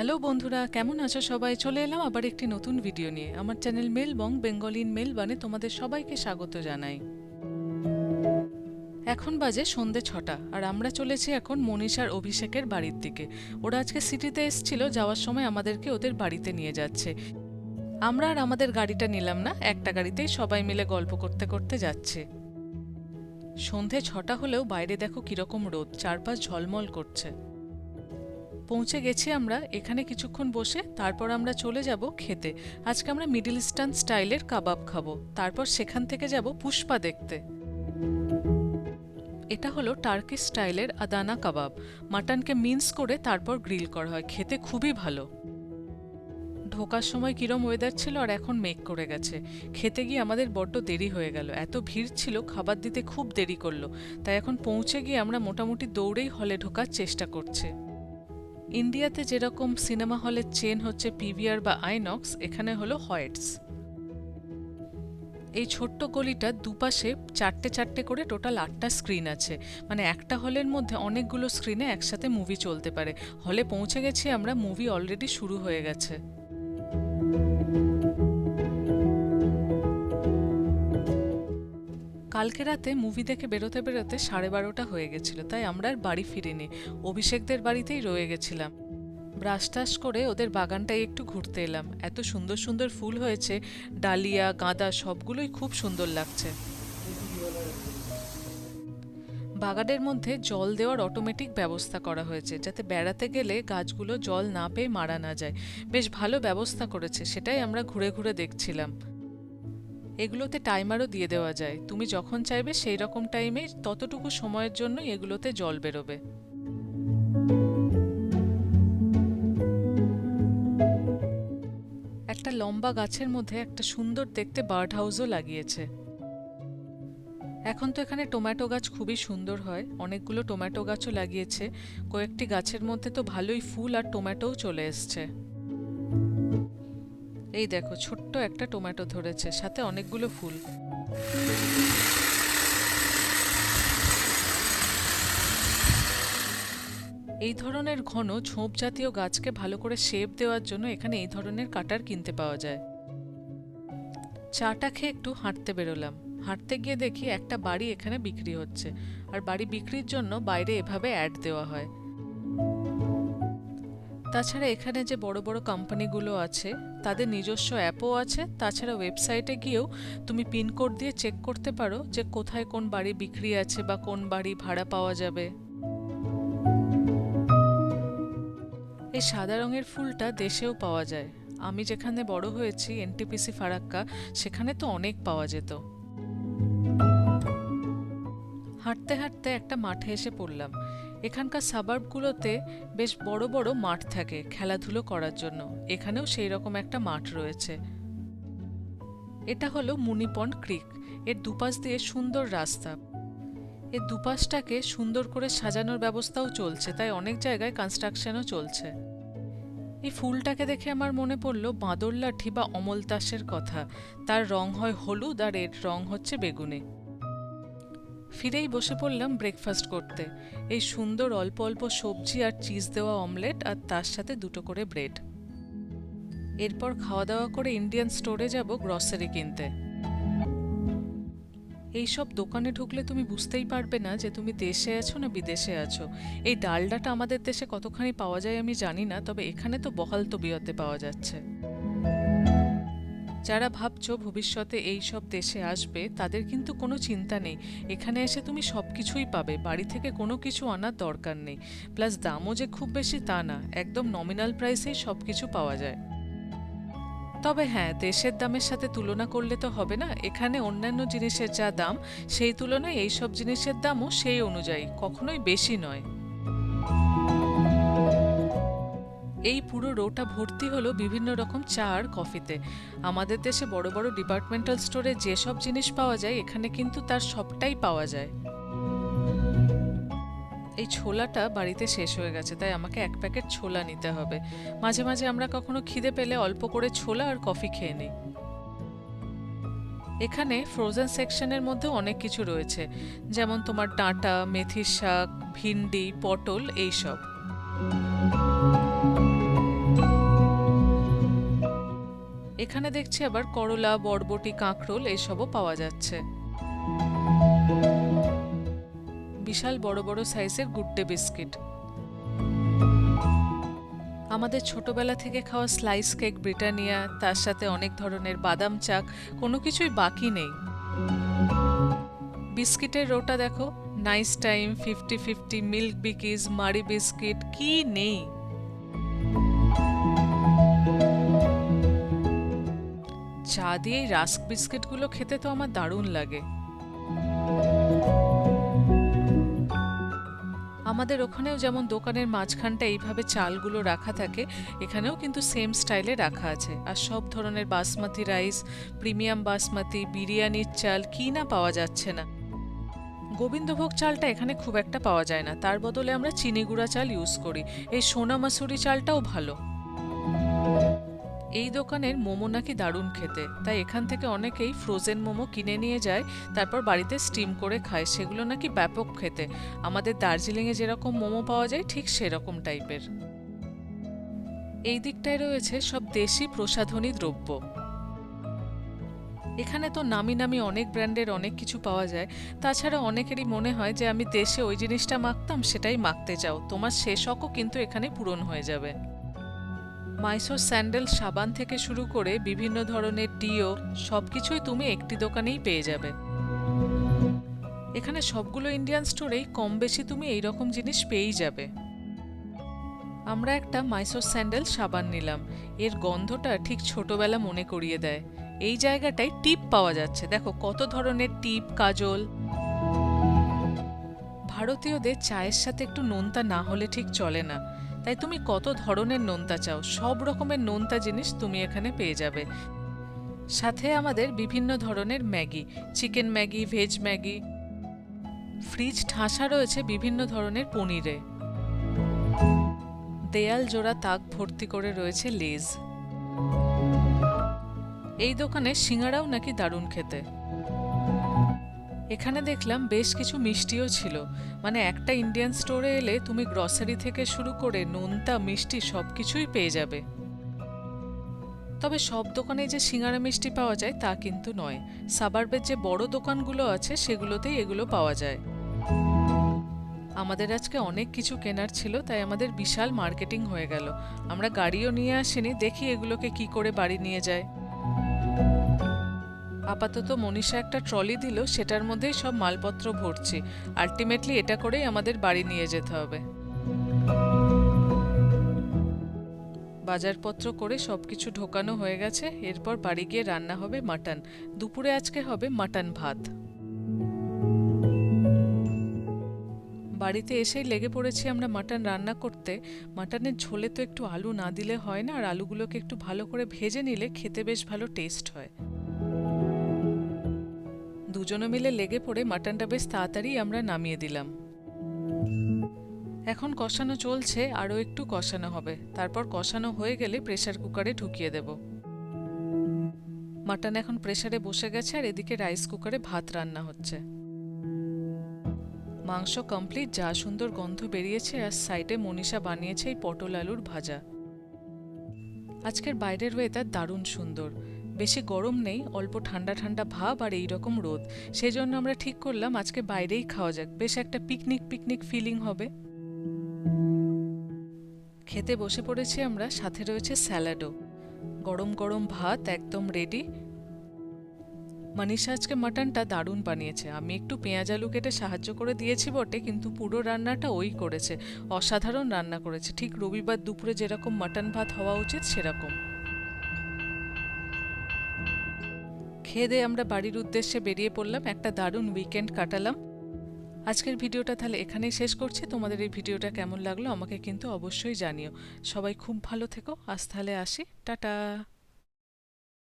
Hello বন্ধুরা, কেমন আছো সবাই? চলে এলাম আবার একটি নতুন ভিডিও নিয়ে। আমার চ্যানেল মেলবং বেঙ্গলিন মেলবানে তোমাদের সবাইকে স্বাগত জানাই। এখন বাজে সন্ধে ছটা, আর আমরা চলেছি এখন মনীষার অভিষেকের বাড়ির দিকে। ওরা আজকে সিটিতে এসেছিল, যাওয়ার সময় আমাদেরকে ওদের বাড়িতে নিয়ে যাচ্ছে। আমরা আর আমাদের গাড়িটা নিলাম না, একটা গাড়িতেই সবাই মিলে গল্প করতে করতে যাচ্ছে। সন্ধে ছটা হলেও বাইরে দেখো কীরকম রোদ, চারপাশ ঝলমল করছে। পৌঁছে গেছি আমরা, এখানে কিছুক্ষণ বসে, তারপর আমরা চলে যাব খেতে। আজকে আমরা মিডল ইস্টার্ন স্টাইলের কাবাব খাব, তারপর সেখান থেকে যাব পুষ্পা দেখতে। এটা হলো টার্কি স্টাইলের আদানা কাবাব। মাটনকে মিন্স করে তারপর গ্রিল করা হয়, খেতে খুবই ভালো। ঢোকার সময় কিরম ওয়েদার ছিল আর এখন মেঘ করে গেছে। খেতে গিয়ে আমাদের বড্ড দেরি হয়ে গেল, এত ভিড় ছিল, খাবার দিতে খুব দেরি করল। তাই এখন পৌঁছে গিয়ে আমরা মোটামুটি দৌড়েই হলে ঢোকার চেষ্টা করছে। ইন্ডিয়াতে যেরকম সিনেমা হলের চেন হচ্ছে পিভিআর বা আইনক্স, এখানে হলো হয়েটস এই ছোট্ট গলিটা দুপাশে চারটে চারটে করে টোটাল আটটা স্ক্রিন আছে। মানে একটা হলের মধ্যে অনেকগুলো স্ক্রিনে একসাথে মুভি চলতে পারে। হলে পৌঁছে গেছি আমরা, মুভি অলরেডি শুরু হয়ে গেছে। কালকে রাতে মুভি দেখে বেরোতে বেরোতে সাড়ে বারোটা হয়ে গেছিল, তাই আমরা আর বাড়ি ফিরিনি। অভিষেকদের বাড়িতেই রয়ে গেছিলাম। ব্রাশ টাশ করে ওদের বাগানটায় একটু ঘুরতে এলাম। এত সুন্দর সুন্দর ফুল হয়েছে, ডালিয়া, গাঁদা সবগুলোই খুব সুন্দর লাগছে। বাগানের মধ্যে জল দেওয়ার অটোমেটিক ব্যবস্থা করা হয়েছে, যাতে বেড়াতে গেলে গাছগুলো জল না পেয়ে মারা না যায়। বেশ ভালো ব্যবস্থা করেছে, সেটাই আমরা ঘুরে ঘুরে দেখছিলাম। এগুলোতে টাইমারও দিয়ে দেওয়া যায়। তুমি যখন চাইবে সেই রকম টাইমে ততটুকু সময়ের জন্য এগুলোতে জল বেরোবে। একটা লম্বা গাছের মধ্যে একটা সুন্দর দেখতে বার্ড হাউসও লাগিয়েছে। এখন তো এখানে টমেটো গাছ খুবই সুন্দর হয়। অনেকগুলো টমেটো গাছও লাগিয়েছে। কয়েকটি গাছের মধ্যে তো ভালোই ফুল আর টমেটোও চলে এসছে। এই দেখো, ছোট্ট একটা টমেটো ধরেছে, সাথে অনেকগুলো ফুল। এই ধরনের ঘন ঝোপ জাতীয় গাছকে ভালো করে শেপ দেওয়ার জন্য এখানে এই ধরনের কাটার কিনতে পাওয়া যায়। চাটা খেয়ে একটু হাঁটতে বেরোলাম। হাঁটতে গিয়ে দেখি একটা বাড়ি এখানে বিক্রি হচ্ছে, আর বাড়ি বিক্রির জন্য বাইরে এভাবে অ্যাড দেওয়া হয়। তাছাড়া এখানে যে বড় বড় কোম্পানিগুলো আছে, তাদের নিজস্ব অ্যাপও আছে, তাছাড়া ওয়েবসাইটে গিয়েও তুমি পিনকোড দিয়ে চেক করতে পারো যে কোথায় কোন বাড়ি বিক্রি আছে বা কোন বাড়ি ভাড়া পাওয়া যাবে। এই সাদা রঙের ফুলটা দেশেও পাওয়া যায়। আমি যেখানে বড় হয়েছি, এনটিপিসি ফারাক্কা, সেখানে তো অনেক পাওয়া যেত। হাঁটতে হাঁটতে একটা মাঠে এসে পড়লাম। এখানকার সাবার্বগুলোতে বেশ বড় বড় মাঠ থাকে খেলাধুলো করার জন্য। এখানেও সেই রকম একটা মাঠ রয়েছে। এটা হলো মুনিপন্ড ক্রিক। এর দুপাশ দিয়ে সুন্দর রাস্তা। এর দুপাশটাকে সুন্দর করে সাজানোর ব্যবস্থাও চলছে, তাই অনেক জায়গায় কনস্ট্রাকশনও চলছে। এই ফুলটাকে দেখে আমার মনে পড়ল বাঁদর লাঠি বা অমলতাসের কথা। তার রং হয় হলুদ আর এর রং হচ্ছে বেগুনি। ফিরেই বসে পড়লাম ব্রেকফাস্ট করতে। এই সুন্দর অল্প অল্প সবজি আর চিজ দেওয়া অমলেট আর তার সাথে দুটো করে ব্রেড এরপর খাওয়া দাওয়া করে ইন্ডিয়ান স্টোরে যাব গ্রসারি কিনতে। এইসব দোকানে ঢুকলে তুমি বুঝতেই পারবে না যে তুমি দেশে আছো না বিদেশে আছো। এই ডালডাটা আমাদের দেশে কতখানি পাওয়া যায় আমি জানি না, তবে এখানে তো বহাল তবিয়তে পাওয়া যাচ্ছে। যারা ভাবছ ভবিষ্যতে এই সব দেশে আসবে, তাদের কিন্তু কোনো চিন্তা নেই। এখানে এসে তুমি সব কিছুই পাবে। বাড়ি থেকে কোনো কিছু আনার দরকার নেই। প্লাস দামও যে খুব বেশি তা না। একদম নমিনাল প্রাইসেই সব কিছু পাওয়া যায়। তবে হ্যাঁ দেশের দামের সাথে তুলনা করলে তো হবে না। এখানে অন্যান্য জিনিসের যা দাম, সেই তুলনায় এই সব জিনিসের দামও সেই অনুযায়ী। কখনোই বেশি নয়। এই পুরো রোটা ভর্তি হলো বিভিন্ন রকম চা আর কফিতে। আমাদের দেশে বড় বড় ডিপার্টমেন্টাল স্টোরে যেসব জিনিস পাওয়া যায়, এখানে কিন্তু তার সবটাই পাওয়া যায়। এই ছোলাটা বাড়িতে শেষ হয়ে গেছে, তাই আমাকে এক প্যাকেট ছোলা নিতে হবে। মাঝে মাঝে আমরা কখনো খিদে পেলে অল্প করে ছোলা আর কফি খেয়ে নিই। এখানে ফ্রোজেন সেকশনের মধ্যে অনেক কিছু রয়েছে, যেমন তোমার ডাঁটা, মেথির শাক, ভিন্ডি, পটল, এইসব। এখানে দেখছি আবার করলা, বরবটি, কাঁকরোল এসবও পাওয়া যাচ্ছে। বিশাল বড় বড় সাইজের গুড্ডে বিস্কিট। আমাদের ছোটবেলা থেকে খাওয়া স্লাইস কেক ব্রিটানিয়া, তার সাথে অনেক ধরনের বাদাম চাক, কোনো কিছুই বাকি নেই। বিস্কিটের রোটা দেখো Nice Time Fifty Fifty Milk Bikis Marie biscuit কি নেই? চা দিয়ে রাস্ক বিস্কিটগুলো খেতে তো আমার দারুণ লাগে। আমাদের ওখানেও যেমন দোকানের মাঝখানটা এইভাবে চালগুলো রাখা থাকে, এখানেও কিন্তু সেম স্টাইলে রাখা আছে। আর সব ধরনের বাসমতি রাইস, প্রিমিয়াম বাসমতি, বিরিয়ানির চাল কি না পাওয়া যাচ্ছে না। গোবিন্দভোগ চালটা এখানে খুব একটা পাওয়া যায় না। তার বদলে আমরা চিনি গুঁড়া চাল ইউজ করি। এই সোনা মাসুরি চালটাও ভালো। এই দোকানের মোমো নাকি দারুণ খেতে। তাই এখান থেকে অনেকেই ফ্রোজেন মোমো কিনে নিয়ে যায়, তারপর বাড়িতে স্টিম করে খায়। সেগুলো নাকি ব্যাপক খেতে। আমাদের দার্জিলিংয়ে যেরকম মোমো পাওয়া যায়, ঠিক সেরকম টাইপের। এই দিকটায় রয়েছে সব দেশি প্রসাধনী দ্রব্য। এখানে তো নামি নামি অনেক ব্র্যান্ডের অনেক কিছু পাওয়া যায়। তাছাড়া অনেকেরই মনে হয় যে, আমি দেশে ওই জিনিসটা মাখতাম, সেটাই মাখতে চাও। তোমার সে শখও কিন্তু এখানে পূরণ হয়ে যাবে। মাইসোর স্যান্ডেল সাবান থেকে শুরু করে বিভিন্ন ধরনের ডিও সবকিছুই তুমি একটি দোকানেই পেয়ে যাবে। এখানে সবগুলো ইন্ডিয়ান স্টোরেই কম বেশি তুমি এই রকম জিনিস পেয়েই যাবে। আমরা একটা মাইসোর স্যান্ডেল সাবান নিলাম। এর গন্ধটা ঠিক ছোটবেলা মনে করিয়ে দেয়। এই জায়গাটায় টিপ পাওয়া যাচ্ছে। দেখো কত ধরনের টিপ, কাজল। ভারতীয়দের চায়ের সাথে একটু নোনতা না হলে ঠিক চলে না। তাই তুমি কত ধরনের নোনতা চাও? সব রকমের নোনতা জিনিস তুমি এখানে পেয়ে যাবে। সাথে আমাদের বিভিন্ন ধরনের Maggi, chicken Maggi, veg Maggi, fridge ঠাসা রয়েছে বিভিন্ন ধরনের পনিরে। দেয়াল জোড়া তাক ভর্তি করে রয়েছে লেজ। এই দোকানে সিঙ্গারাও নাকি দারুণ খেতে। এখানে দেখলাম বেশ কিছু মিষ্টিও ছিল। মানে একটা ইন্ডিয়ান স্টোরে এলে তুমি গ্রসারি থেকে শুরু করে নোনতা, মিষ্টি সব কিছুই পেয়ে যাবে। তবে সব দোকানে যে সিঙ্গারা মিষ্টি পাওয়া যায় তা কিন্তু নয়। সাবার্বের যে বড় দোকানগুলো আছে সেগুলোতেই এগুলো পাওয়া যায়। আমাদের আজকে অনেক কিছু কেনার ছিল, তাই আমাদের বিশাল মার্কেটিং হয়ে গেল। আমরা গাড়িও নিয়ে আসিনি, দেখি এগুলোকে কি করে বাড়ি নিয়ে যায়। আপাতত মনীষা একটা ট্রলি দিল, সেটার মধ্যেই সব মালপত্র ভরছি। আলটিমেটলি এটা করেই আমাদের বাড়ি নিয়ে যেতে হবে। বাজারপত্র করে সব কিছু ঢোকানো হয়ে গেছে, এরপর বাড়ি গিয়ে রান্না হবে মাটন। দুপুরে আজকে হবে মাটন ভাত। বাড়িতে এসেই লেগে পড়েছি আমরা মাটন রান্না করতে। মাটনের ঝোলে তো একটু আলু না দিলে হয় না, আর আলুগুলোকে একটু ভালো করে ভেজে নিলে খেতে বেশ ভালো টেস্ট হয়। দুজনে মিলে লেগে পড়ে মাটনটা বেশ তাড়াতাড়ি আমরা নামিয়ে দিলাম। এখন কষানো চলছে, আরও একটু কষানো হবে। তারপর কষানো হয়ে গেলে প্রেশার কুকারে ঢুকিয়ে দেব। মাটন এখন প্রেসারে বসে গেছে আর এদিকে রাইস কুকারে ভাত রান্না হচ্ছে। মাংস কমপ্লিট, যা সুন্দর গন্ধ বেরিয়েছে আর সাইডে মনীষা বানিয়েছে এই পটল আলুর ভাজা। আজকের বাইরের ওয়েদার দারুণ সুন্দর। বেশি গরম নেই, অল্প ঠান্ডা ঠান্ডা ভাব আর এই রকম রোদ। সেই জন্য আমরা ঠিক করলাম আজকে বাইরেই খাওয়া যাক। বেশ একটা পিকনিক পিকনিক ফিলিং হবে। খেতে বসে পড়েছি আমরা, সাথে রয়েছে স্যালাডও গরম গরম ভাত একদম রেডি মানিষা আজকে মাটনটা দারুণ বানিয়েছে। আমি একটু পেঁয়াজ আলু কেটে সাহায্য করে দিয়েছি বটে, কিন্তু পুরো রান্নাটা ওই করেছে। অসাধারণ রান্না করেছে। ঠিক রবিবার দুপুরে যেরকম মাটন ভাত হওয়া উচিত, সেরকম। খেয়ে আমরা বাড়ির উদ্দেশ্যে বেরিয়ে পড়লাম, একটা দারুণ উইকেন্ড কাটালাম। আজকের ভিডিওটা তাহলে এখানেই শেষ করছি। তোমাদের এই ভিডিওটা কেমন লাগল আমাকে কিন্তু অবশ্যই জানিও। সবাই খুব ভালো থেকো। আজ তাহলে আসি। টাটা।